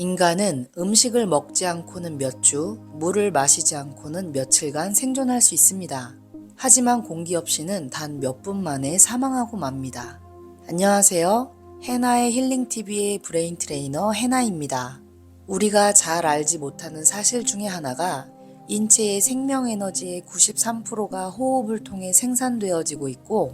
인간은 음식을 먹지 않고는 몇 주, 물을 마시지 않고는 며칠간 생존할 수 있습니다. 하지만 공기 없이는 단 몇 분 만에 사망하고 맙니다. 안녕하세요. 해나의 힐링TV의 브레인 트레이너 해나입니다. 우리가 잘 알지 못하는 사실 중에 하나가 인체의 생명 에너지의 93%가 호흡을 통해 생산되어지고 있고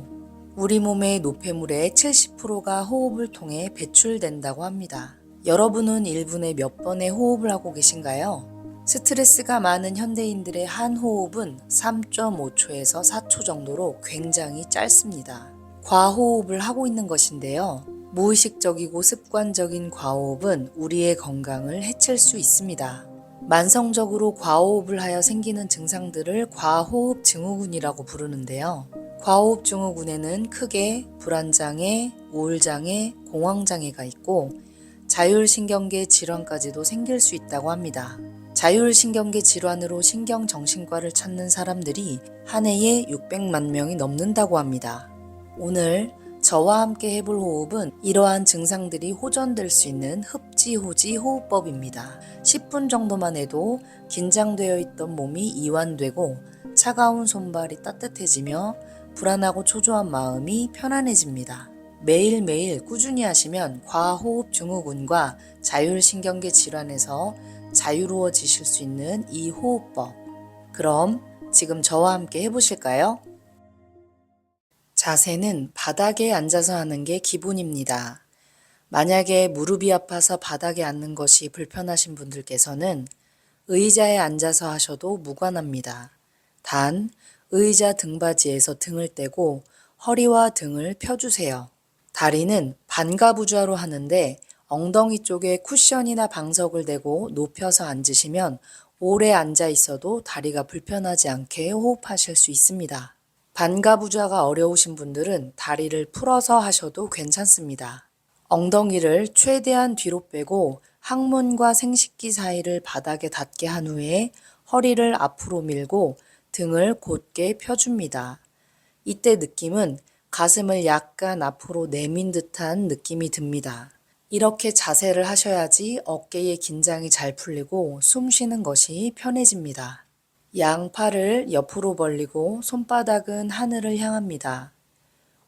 우리 몸의 노폐물의 70%가 호흡을 통해 배출된다고 합니다. 여러분은 1분에 몇 번의 호흡을 하고 계신가요? 스트레스가 많은 현대인들의 한 호흡은 3.5초에서 4초 정도로 굉장히 짧습니다. 과호흡을 하고 있는 것인데요. 무의식적이고 습관적인 과호흡은 우리의 건강을 해칠 수 있습니다. 만성적으로 과호흡을 하여 생기는 증상들을 과호흡 증후군이라고 부르는데요. 과호흡 증후군에는 크게 불안장애, 우울장애, 공황장애가 있고 자율신경계 질환까지도 생길 수 있다고 합니다. 자율신경계 질환으로 신경정신과를 찾는 사람들이 한 해에 600만 명이 넘는다고 합니다. 오늘 저와 함께 해볼 호흡은 이러한 증상들이 호전될 수 있는 흡지호지 호흡법입니다. 10분 정도만 해도 긴장되어 있던 몸이 이완되고 차가운 손발이 따뜻해지며 불안하고 초조한 마음이 편안해집니다. 매일매일 꾸준히 하시면 과호흡 증후군과 자율신경계 질환에서 자유로워지실 수 있는 이 호흡법. 그럼 지금 저와 함께 해보실까요? 자세는 바닥에 앉아서 하는 게 기본입니다. 만약에 무릎이 아파서 바닥에 앉는 것이 불편하신 분들께서는 의자에 앉아서 하셔도 무관합니다. 단, 의자 등받이에서 등을 떼고 허리와 등을 펴주세요. 다리는 반가부좌로 하는데 엉덩이 쪽에 쿠션이나 방석을 대고 높여서 앉으시면 오래 앉아 있어도 다리가 불편하지 않게 호흡하실 수 있습니다. 반가부좌가 어려우신 분들은 다리를 풀어서 하셔도 괜찮습니다. 엉덩이를 최대한 뒤로 빼고 항문과 생식기 사이를 바닥에 닿게 한 후에 허리를 앞으로 밀고 등을 곧게 펴줍니다. 이때 느낌은 가슴을 약간 앞으로 내민 듯한 느낌이 듭니다. 이렇게 자세를 하셔야지 어깨의 긴장이 잘 풀리고 숨 쉬는 것이 편해집니다. 양팔을 옆으로 벌리고 손바닥은 하늘을 향합니다.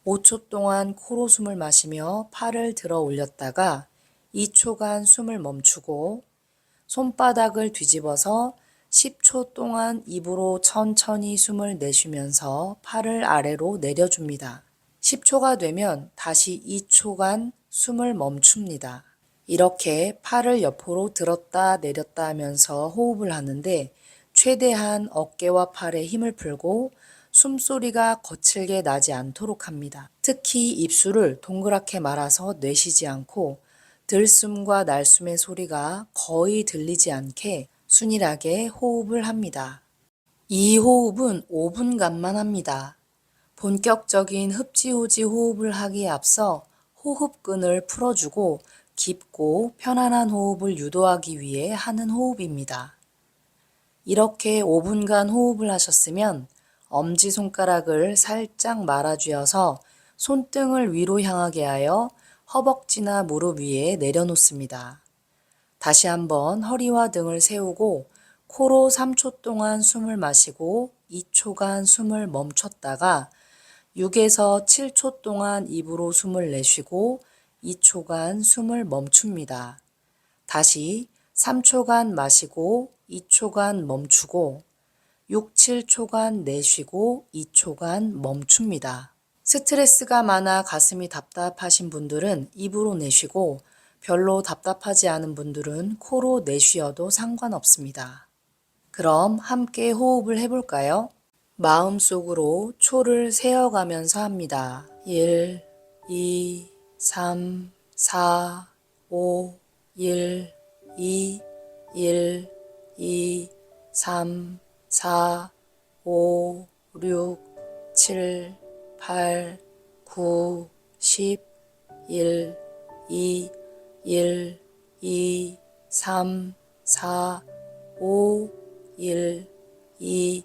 5초 동안 코로 숨을 마시며 팔을 들어 올렸다가 2초간 숨을 멈추고 손바닥을 뒤집어서 10초 동안 입으로 천천히 숨을 내쉬면서 팔을 아래로 내려줍니다. 10초가 되면 다시 2초간 숨을 멈춥니다. 이렇게 팔을 옆으로 들었다 내렸다 하면서 호흡을 하는데 최대한 어깨와 팔에 힘을 풀고 숨소리가 거칠게 나지 않도록 합니다. 특히 입술을 동그랗게 말아서 내쉬지 않고 들숨과 날숨의 소리가 거의 들리지 않게 순일하게 호흡을 합니다. 이 호흡은 5분간만 합니다. 본격적인 흡지호지 호흡을 하기에 앞서 호흡근을 풀어주고 깊고 편안한 호흡을 유도하기 위해 하는 호흡입니다. 이렇게 5분간 호흡을 하셨으면 엄지손가락을 살짝 말아쥐어서 손등을 위로 향하게 하여 허벅지나 무릎 위에 내려놓습니다. 다시 한번 허리와 등을 세우고 코로 3초 동안 숨을 마시고 2초간 숨을 멈췄다가 6에서 7초 동안 입으로 숨을 내쉬고 2초간 숨을 멈춥니다. 다시 3초간 마시고 2초간 멈추고 6, 7초간 내쉬고 2초간 멈춥니다. 스트레스가 많아 가슴이 답답하신 분들은 입으로 내쉬고 별로 답답하지 않은 분들은 코로 내쉬어도 상관없습니다. 그럼 함께 호흡을 해볼까요? 마음속으로 초를 세어가면서 합니다. 1, 2, 3, 4, 5, 1, 2, 1, 2, 3, 4, 5, 6, 7, 8, 9, 10, 1, 2, 1, 2, 3, 4, 5, 1, 2,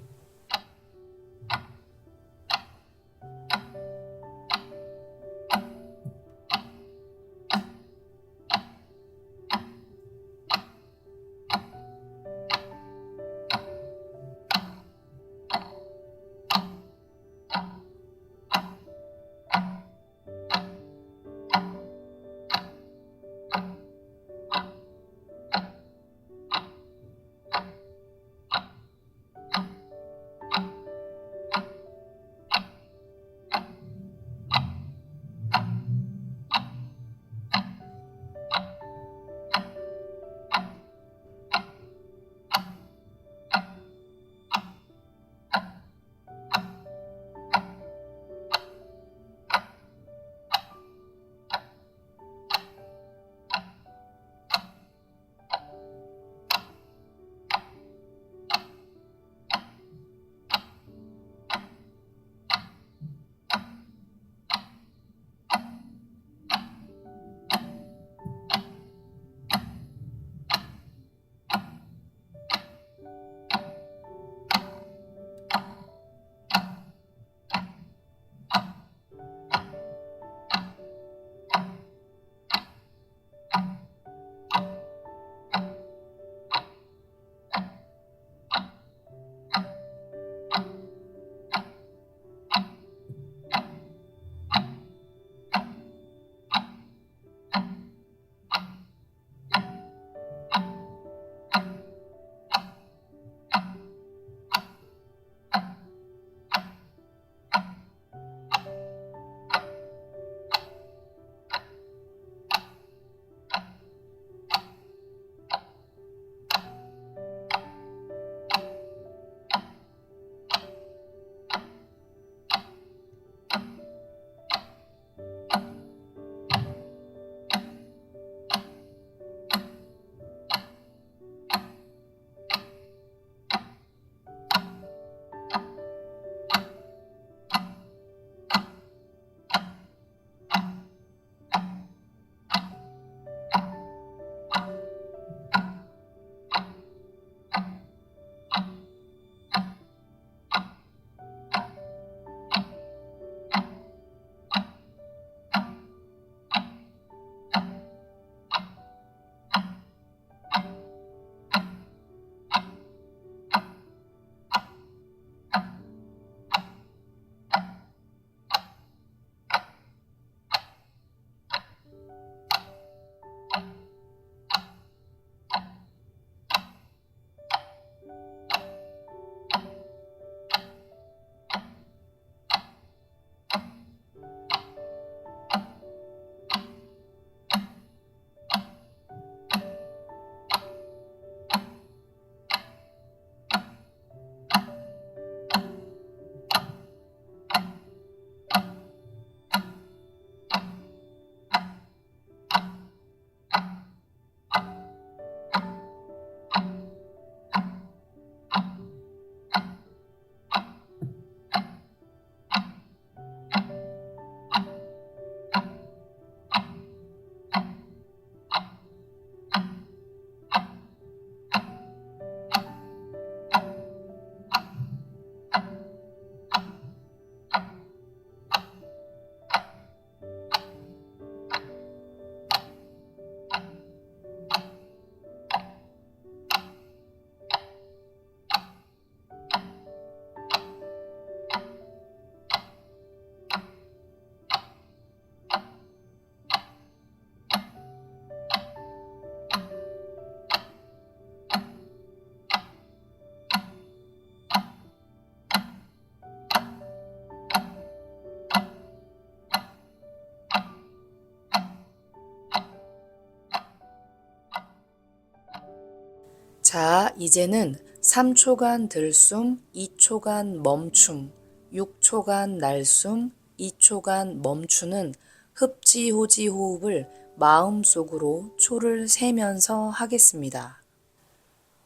자, 이제는 3초간 들숨, 2초간 멈춤, 6초간 날숨, 2초간 멈추는 흡지호지 호흡을 마음속으로 초를 세면서 하겠습니다.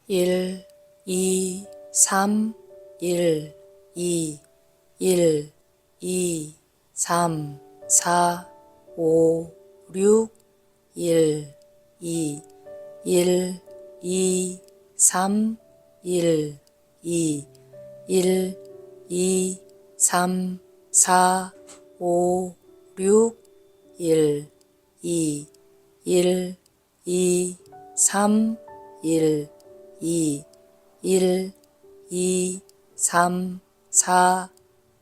1, 2, 3, 1, 2, 1, 2, 3, 4, 5, 6, 1, 2, 1, 2, 3, 1, 2, 1, 2, 3, 4, 5, 6, 1, 2, 1, 2, 3, 1, 2, 1, 2, 3, 4, 5, 6,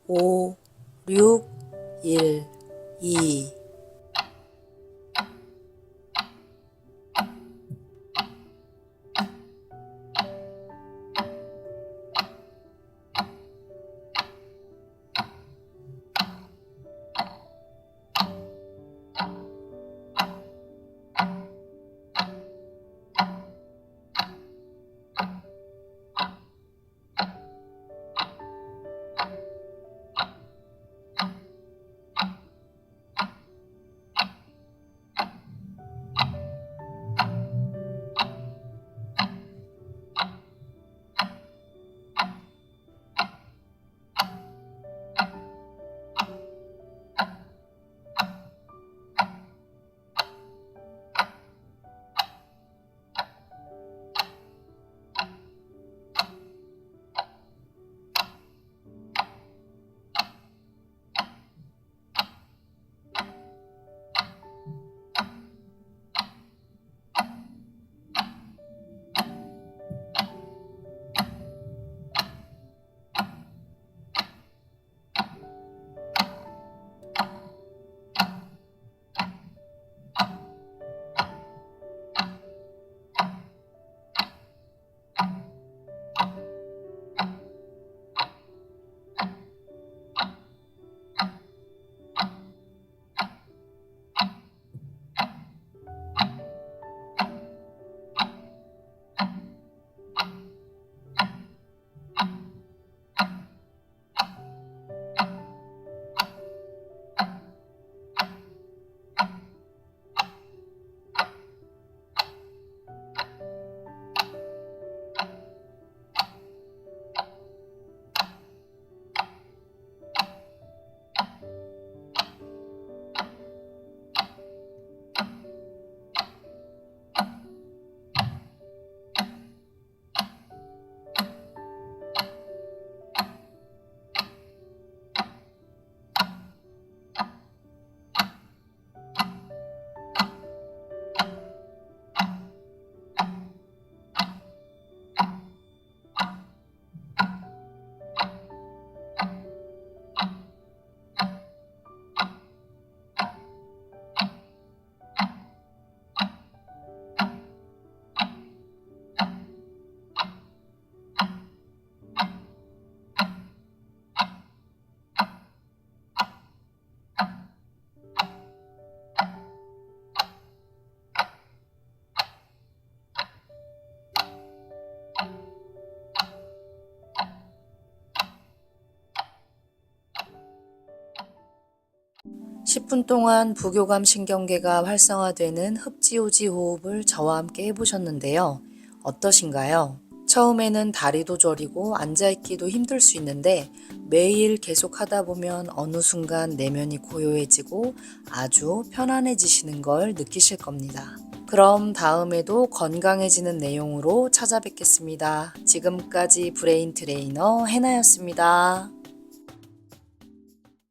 1, 2. 십분 동안 부교감 신경계가 활성화되는 흡지오지 호흡을 저와 함께 해보셨는데요. 어떠신가요? 처음에는 다리도 저리고 앉아있기도 힘들 수 있는데 매일 계속 하다 보면 어느 순간 내면이 고요해지고 아주 편안해지시는 걸 느끼실 겁니다. 그럼 다음에도 건강해지는 내용으로 찾아뵙겠습니다. 지금까지 브레인 트레이너 해나였습니다.